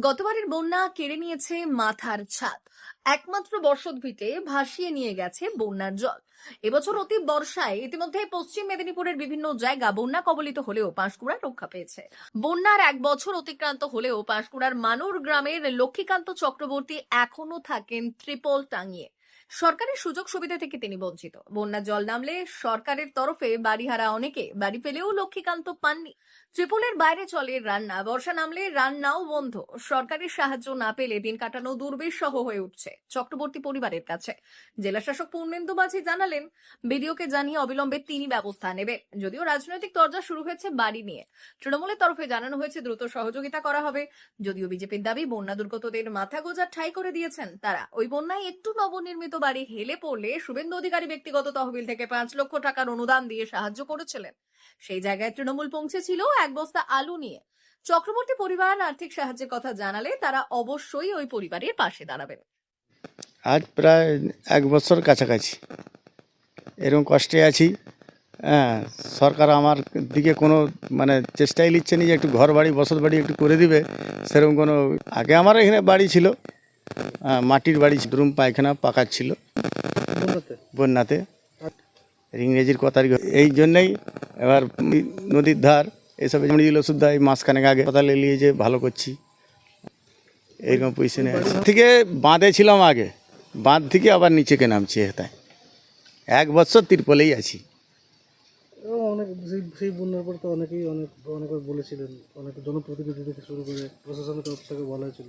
গতবারের বন্যা কেড়ে নিয়েছে মাথার ছাদ একমাত্র বর্ষোদ্ভিদে ভাসিয়ে নিয়ে গেছে বন্যার জল। এবছর অতি বর্ষায় ইতিমধ্যে পশ্চিম মেদিনীপুরের বিভিন্ন জায়গা বন্যা কবলিত হলেও পাঁশকুড়া রক্ষা পেয়েছে। বন্যার এক বছর অতিক্রান্ত হলেও পাঁশকুড়ার মানুর গ্রামের লক্ষ্মীকান্ত চক্রবর্তী এখনও থাকেন ত্রিপল টাঙিয়ে। সরকারের সুযোগ সুবিধা থেকে তিনি বঞ্চিত। বন্যার জল নামলে সরকারের তরফে বাড়িহারা অনেকে বাড়ি পেলেও লক্ষ্মীকান্ত পাননি। ত্রিপলের বাইরে চলে রান্না। বর্ষা নামলে রান্নাও বন্ধ। সরকারি সাহায্য না পেলে দিন কাটানো দুর্বিষহ হয়ে উঠছে চক্রবর্তী পরিবারের কাছে। জেলা শাসক পূর্ণেন্দু মাঝি জানালেন, বিডিওকে জানিয়ে অবিলম্বে তিনি ব্যবস্থা নেবে যদিও রাজনৈতিক তরজা শুরু হয়েছে বাড়ি নিয়ে। তৃণমূলের তরফে জানানো হয়েছে দ্রুত সহযোগিতা করা হবে। যদিও বিজেপির দাবি, বন্যা দুর্গতদের মাথা গোজা ঠাই করে দিয়েছেন তারা। ওই বন্যায় একটু নবনির্মিত বাড়ি হেলে পড়লে শুভেন্দু অধিকারী ব্যক্তিগত তহবিল থেকে পাঁচ লক্ষ টাকার অনুদান দিয়ে সাহায্য করেছিলেন। সেই জায়গায় তৃণমূল পৌঁছেছিল এক বস্তা আলু নিয়ে। চক্রবর্তী পরিবার আর্থিক সাহায্যের কথা জানালে তারা অবশ্যই ওই পরিবারের পাশে দাঁড়াবেন। আজ প্রায় এক বছর কাছাকাছি। এরকম কষ্টে আছি। হ্যাঁ সরকার আমার দিকে কোনো মানে চেষ্টাই নিচ্ছে না যে একটু ঘর বাড়ি বসত বাড়ি একটু করে দিবে। সেরকম কোনো আগে আমার এখানে বাড়ি ছিল। মাটির বাড়ি ছিল, রুম পায়খানা পাকার ছিল। বন্যাতে। ইংরেজির কথার এই জন্যই এবার নদীর ধার এসব দিল শুদ্ধা এই মাসখানেক আগে কথা নিয়ে যে ভালো করছি। এইরকম পজিশনে আছে। থেকে বাঁধে ছিলাম আগে, বাঁধ থেকে আবার নিচেকে নামছি হেতায় এক বছর তিরপলেই আছি। এবং অনেক সেই সেই বন্যার পর তো অনেকেই অনেক, অনেকবার বলেছিলেন, অনেক জনপ্রতিনিধি থেকে শুরু করে প্রশাসনের তরফ থেকে বলা হয়েছিল,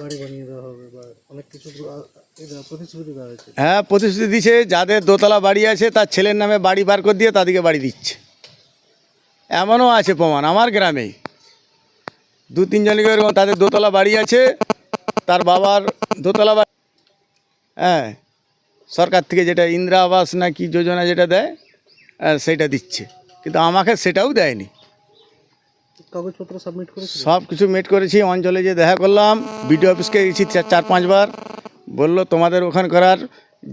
বাড়ি বানিয়ে দেওয়া হবে বা অনেক কিছু প্রতিশ্রুতি দেওয়া হয়েছে। হ্যাঁ প্রতিশ্রুতি দিচ্ছে যাদের দোতলা বাড়ি আছে, তার ছেলের নামে বাড়ি বার করে দিয়ে তাদেরকে বাড়ি দিচ্ছে। এমনও আছে প্রমাণ, আমার গ্রামেই দু, তিনজনকে এরকম তাদের দোতলা বাড়ি আছে, তার বাবার দোতলা বাড়ি হ্যাঁ সরকার থেকে যেটা ইন্দিরা আবাস না কি যোজনা যেটা দেয় সেটা দিচ্ছে। কিন্তু আমাকে সেটাও দেয়নি। কাগজপত্র সাবমিট করেছিল সব কিছু মেট করেছি অঞ্চলে যে দেখা করলাম বিডিও অফিসকে গেছি চার পাঁচবার বলল তোমাদের ওখান করার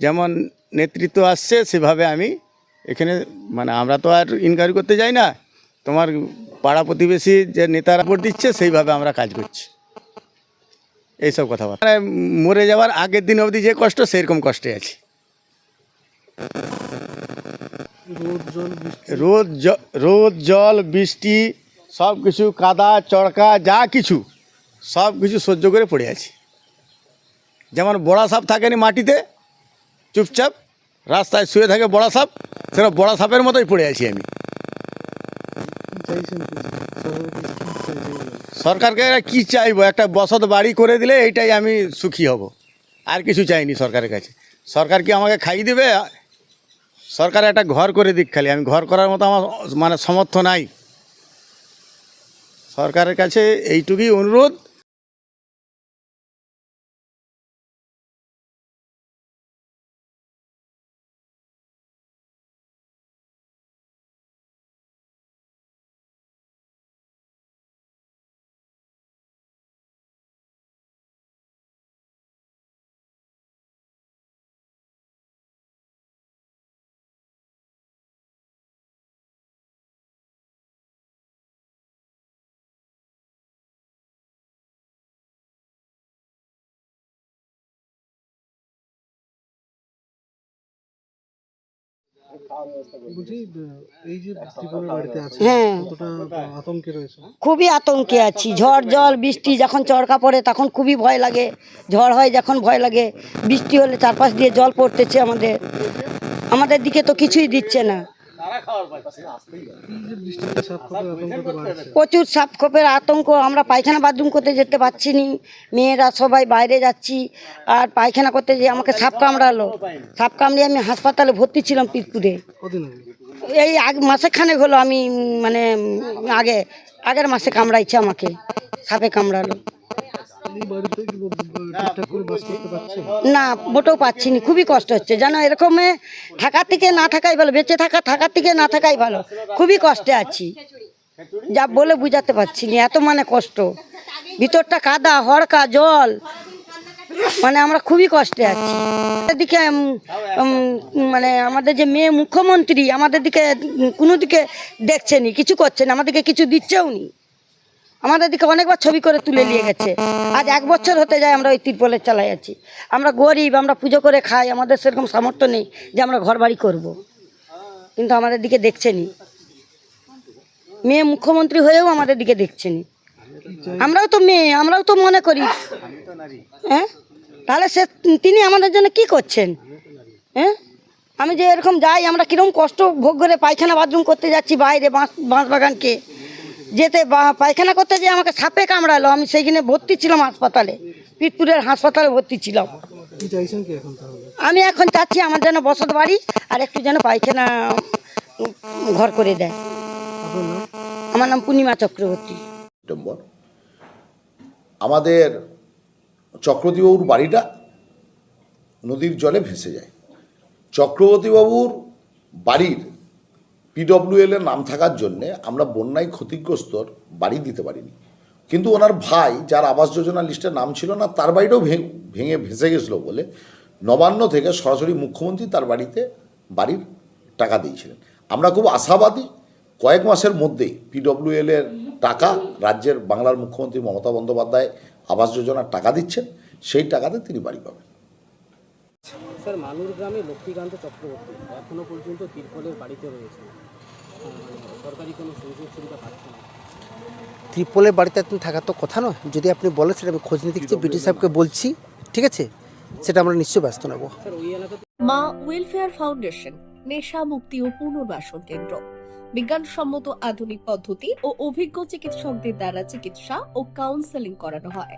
যেমন নেতৃত্ব আসছে সেভাবে আমি এখানে মানে আমরা তো আর ইনকোয়ারি করতে যাই না। তোমার পাড়া প্রতিবেশী যে নেতারা ভোট দিচ্ছে সেইভাবে আমরা কাজ করছি। এইসব কথা মানে মরে যাওয়ার আগের দিন অবধি যে কষ্ট সেরকম কষ্টে আছি। রোদ রোদ জ- রোদ জল বৃষ্টি সব কিছু কাদা চড়কা যা কিছু সব কিছু সহ্য করে পড়ে আছি। যেমন বড়া সাপ থাকেনি মাটিতে চুপচাপ রাস্তায় শুয়ে থাকে বড়া সাপ সেটা বড়া সাপের মতোই পড়ে আছি আমি। সরকারকে কী চাইব? একটা বসত বাড়ি করে দিলে এইটাই আমি সুখী হব। আর কিছু চাইনি সরকারের কাছে। সরকার কি আমাকে খাইয়ে দেবে? সরকার একটা ঘর করে দিক খালি। আমি ঘর করার মতো আমার মানে সমর্থ নাই। সরকারের কাছে এইটুকুই অনুরোধ। হ্যাঁ। খুবই আতঙ্কে আছি। ঝড় জল বৃষ্টি যখন চড়কা পড়ে তখন খুবই ভয় লাগে। ঝড় হয় যখন ভয় লাগে। বৃষ্টি হলে চারপাশ দিয়ে জল পড়তেছে আমাদের। আমাদের দিকে তো কিছুই দিচ্ছে না। প্রচুর সাপ খোপের আতঙ্ক, আমরা পায়খানা বাথরুম করতে যেতে পারছি নি। মেয়েরা সবাই বাইরে যাচ্ছি, আর পায়খানা করতে যে আমাকে সাপ কামড়ালো। সাপ কামড়িয়ে আমি হাসপাতালে ভর্তি ছিলাম পিরপুরে এই আগ মাসে খানেক হলো আমি মানে আগে, আগের মাসে কামড়াইছে আমাকে, সাপে কামড়ালো। না মোটেও পাচ্ছি না খুবই কষ্ট হচ্ছে। জানো এরকমে থাকার থেকে না থাকাই ভালো বেঁচে থাকা থাকার থেকে না থাকাই ভালো খুবই কষ্টে আছি। যা বলে বুঝাতে পারছি না এত মানে কষ্ট। ভিতরটা কাদা হড়কা জল। মানে আমরা খুবই কষ্টে আছি। উম, মানে আমাদের যে মেয়ে মুখ্যমন্ত্রী আমাদের দিকে কোনো দিকে দেখছে নি কিছু করছে না আমাদেরকে কিছু দিচ্ছেও নি। আমাদের দিকে অনেকবার ছবি করে তুলে নিয়ে গেছে। আজ এক বছর হতে যায় আমরা ওই তিরপলের চালাই আছি। আমরা গরিব, আমরা পুজো করে খাই, আমাদের সেরকম সামর্থ্য নেই যে আমরা ঘর বাড়ি করব। কিন্তু আমাদের দিকে দেখছেনি। মেয়ে মুখ্যমন্ত্রী হয়েও আমাদের দিকে দেখছেনি। আমরাও তো মেয়ে, আমরাও তো মনে করি। হ্যাঁ? তাহলে সে, তিনি আমাদের জন্য কি করছেন? হ্যাঁ? আমি যে এরকম যাই, আমরা কীরকম কষ্ট ভোগ করে পায়খানা, বাথরুম করতে যাচ্ছি বাইরে, বাঁশ বাঁশ বাগানকে। যেতে পায়খানা করতে যেয়ে আমাকে সাপে কামড়ালো। আমি সেইখানে ভর্তি ছিলাম হাসপাতালে। পিটপুরের হাসপাতালে ভর্তি ছিলাম। আমি এখন চাচ্ছি আমার যেন বসত বাড়ি আর একটু যেন পায়খানা ঘর করে দেয়। আমার নাম পূর্ণিমা চক্রবর্তী। আমাদের চক্রবর্তীবাবুর বাড়িটা নদীর জলে ভেসে যায়। চক্রবর্তীবাবুর বাড়ির পিডব্লিউএল এর নাম থাকার জন্যে আমরা বন্যায় ক্ষতিগ্রস্তর বাড়ি দিতে পারিনি। কিন্তু ওনার ভাই, যার আবাস যোজনা লিস্টে নাম ছিল না, তার বাড়িটাও ভেঙে ভেসে গেছিল বলে নবান্ন থেকে সরাসরি মুখ্যমন্ত্রী তার বাড়িতে বাড়ির টাকা দিয়েছিলেন। আমরা খুব আশাবাদী, কয়েক মাসের মধ্যেই পিডব্লিউএল এর টাকা রাজ্যের বাংলার মুখ্যমন্ত্রী মমতা বন্দ্যোপাধ্যায় আবাস যোজনার টাকা দিচ্ছেন, সেই টাকাতে তিনি বাড়ি পাবেন। স্যার মানুর গ্রামে লক্ষ্মীকান্ত চক্রবর্তী এখনও পর্যন্ত তিরপলের বাড়িতে রয়েছে। সরকারি কোনো সুযোগ সুবিধা পাচ্ছে না। ত্রিপলের বাড়িতে আপনি থাকার তো কথা নয়। যদি আপনি বলেন সেটা আমি খোঁজ নিতে গেছি ব্রিটিশ সাহেবকে বলছি ঠিক আছে? সেটা আমরা নিশ্চয়ই ব্যস্ত নেব। মা ওয়েলফেয়ার ফাউন্ডেশন নেশা মুক্তি ও পুনর্বাসন কেন্দ্র। বিজ্ঞানসম্মত আধুনিক পদ্ধতি ও অভিজ্ঞ চিকিৎসকদের দ্বারা চিকিৎসা ও কাউন্সেলিং করানো হয়।